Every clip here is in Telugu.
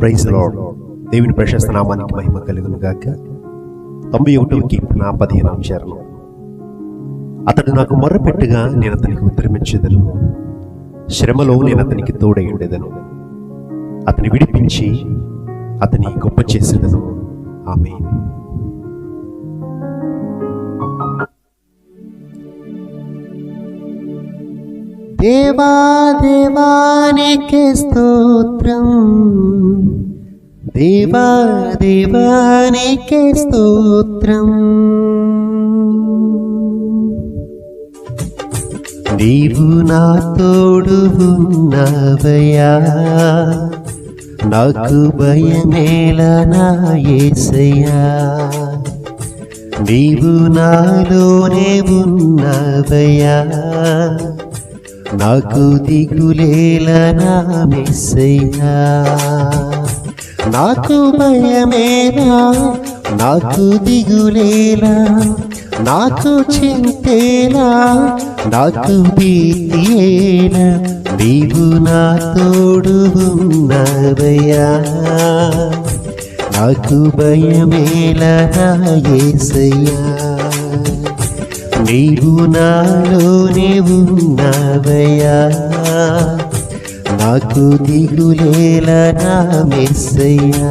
ప్రైజ్ లార్డ్ దేవుని ప్రశస్త నామానికి మహిమ కలుగును గాక. తొంభై ఒకటవ కీర్తన పదిహేను చరణం. అతడు నాకు మొర్రపెట్టుగా నేను అతనికి ఉత్తరమిచ్చేదను. శ్రమలో నేను అతనికి తోడై ఉండేదను. అతని విడిపించి అతని గొప్ప చేసేదను. ఆమె దేవా దేవానికి స్తోత్రం. దేవా దేవానికి స్తోత్రం. నీవు నా తోడు ఉన్నవయ్యా. నాకు భయమేల నా యేసయ్యా నీవు నాలోనే ఉన్నవయ్యా. నాకు దిగులేలనా నా మెస్సయ్యా నాకు భయమేనా? నాకు దిగులేలా? నాకు చింతేనా? నాకు భీతియేనా? నీవు నా తోడు ఉన్నవయ్యా. నాకు భయమేలా నా యేసయ్యా నీవు నాలోనే ఉన్నవయ్యా. నాకు దిగులేలా నా మెస్సయ్యా.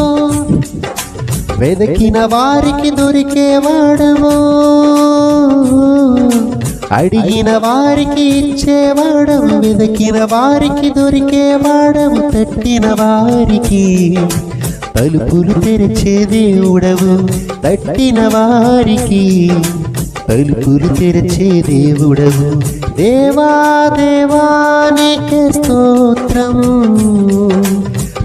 వెదకిన వారికి దొరికేవాడవు? అడిగిన వారికి ఇచ్చేవాడము వెదకిన వారికి దొరికేవాడవు తట్టిన వారికి తలుపులు తెరిచే దేవుడవు తట్టిన వారికి తలుపులు తెరిచే దేవుడవు. దేవా దేవానికి స్తోత్రం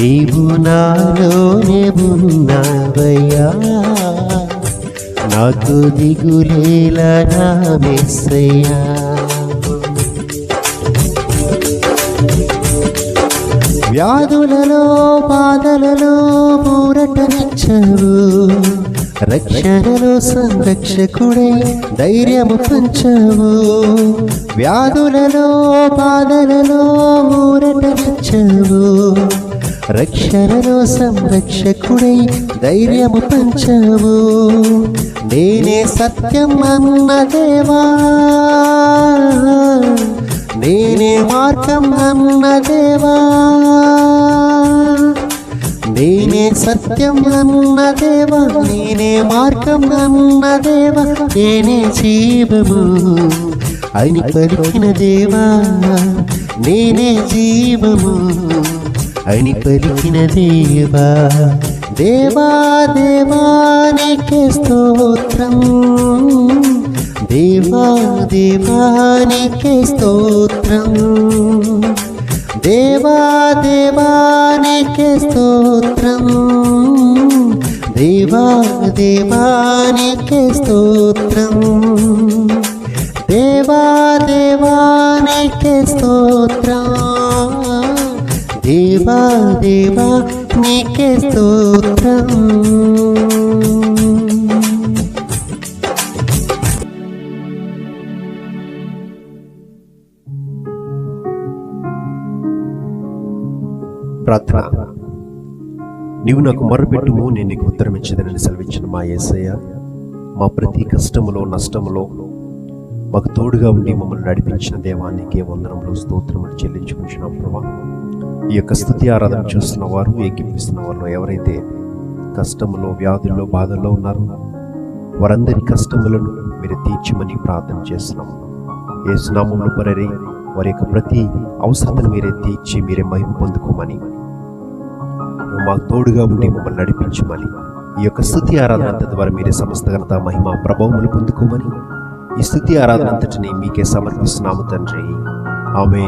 నీవు నాలోనే ఉన్నావయ్యా. నాకు దిగులేలా నా మెస్సయ్యా. వ్యాధులలో బాధలలో ఊరటనిచ్చవు. రక్షణలో సంరక్షకుడై ధైర్యము పంచవు. వ్యాధులలో బాధలలో ఊరట ఊరటనిచ్చవు. రక్షణలో సంరక్షకుడై ధైర్యము పంచవు నేనే సత్యం అన్న దేవా. నేనే మార్గం అన్న దేవా. నేనే సత్యం అన్న దేవా. నేనే మార్గం అన్న దేవా. నేనే జీవము అని పలికిన దేవా. నేనే జీవము. అని పలికిన దేవా దేవా దేవానికి స్తోత్రం. దేవా దేవానికి స్తోత్రం. దేవా దేవానికి స్తోత్రం. దేవా దేవానికి స్తోత్రం. దేవా నీకే స్తోత్రం. ప్రార్థన. నీవు నాకు మొర్రపెట్టుము నేను నీకు ఉత్తరం ఇచ్చేదనని సెలవిచ్చిన మా ఏసయ్య మా ప్రతి కష్టములో నష్టములో మాకు తోడుగా ఉండి మమ్మల్ని నడిపించిన దేవానికి వందనములు స్తోత్రములు చెల్లించుకుంటున్నాం ప్రభా. ఈ యొక్క స్థుతి ఆరాధన చూస్తున్న వారు ఏకిపిస్తున్న వారు ఎవరైతే కష్టంలో వ్యాధుల్లో బాధల్లో ఉన్నారో వారందరి కష్టములను మీరు తీర్చమని ప్రార్థన చేస్తున్నాం ఏ స్నామంలో పరరే వారి యొక్క ప్రతి అవసరతను మీరే తీర్చి మీరే మహిమ పొందుకోమని. మాకు తోడుగా ఉండి మమ్మల్ని నడిపించమని. ఈ యొక్క స్థుతి ఆరాధన అంతటి ద్వారా మీరే సమస్త ఘనత మహిమ ప్రభావములు పొందుకోమని. ఈ స్థుతి ఆరాధన అంతటిని మీకే సమర్పిస్తున్నాము తండ్రి. ఆమె